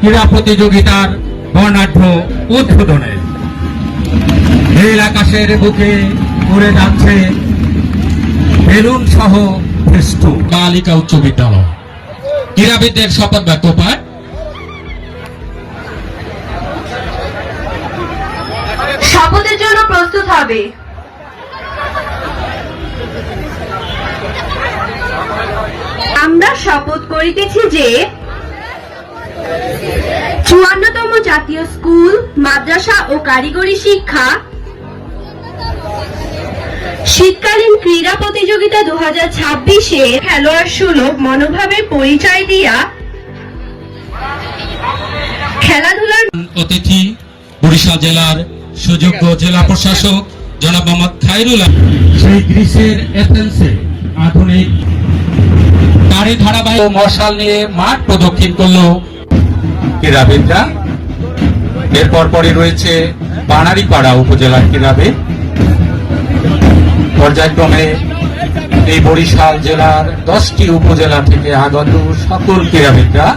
ক্রীড়া প্রতিযোগিতার বর্ণাঢ্য উদ্বোধনে। নীল আকাশের বুকে উড়ে যাচ্ছে বেলুন সহ ফেস্টু বালিকা উচ্চ বিদ্যালয়। ক্রীড়াবিদদের শপথ বাক্য পাঠ। শপথের জন্য প্রস্তুত হবে। আমরা শপথ করিতেছি যে চুয়ান্নতম জাতীয় স্কুল মাদ্রাসা ও কারিগরি শিক্ষা। শীতকালীন ক্রীড়া প্রতিযোগিতা দু হাজার ছাব্বিশে খেলোয়াড় সুলভ মনোভাবের পরিচয় দিয়া খেলাধুলার অতিথি বরিশাল জেলার সুযোগ্য জেলা প্রশাসক জনাব মোহাম্মদ খাইরুল সেই গ্রিসের এথেন্সে আধুনিক গাড়ি ধারাবাহিক মশাল নিয়ে মাঠ প্রদক্ষিণ করল ক্রীড়াবিদরা এরপর পরে রয়েছে বানারীপাড়া উপজেলার ক্রীড়াবিদ পর্যায়ক্রমে এই বরিশাল জেলার দশটি উপজেলা থেকে আগত সকল ক্রীড়াবিদরা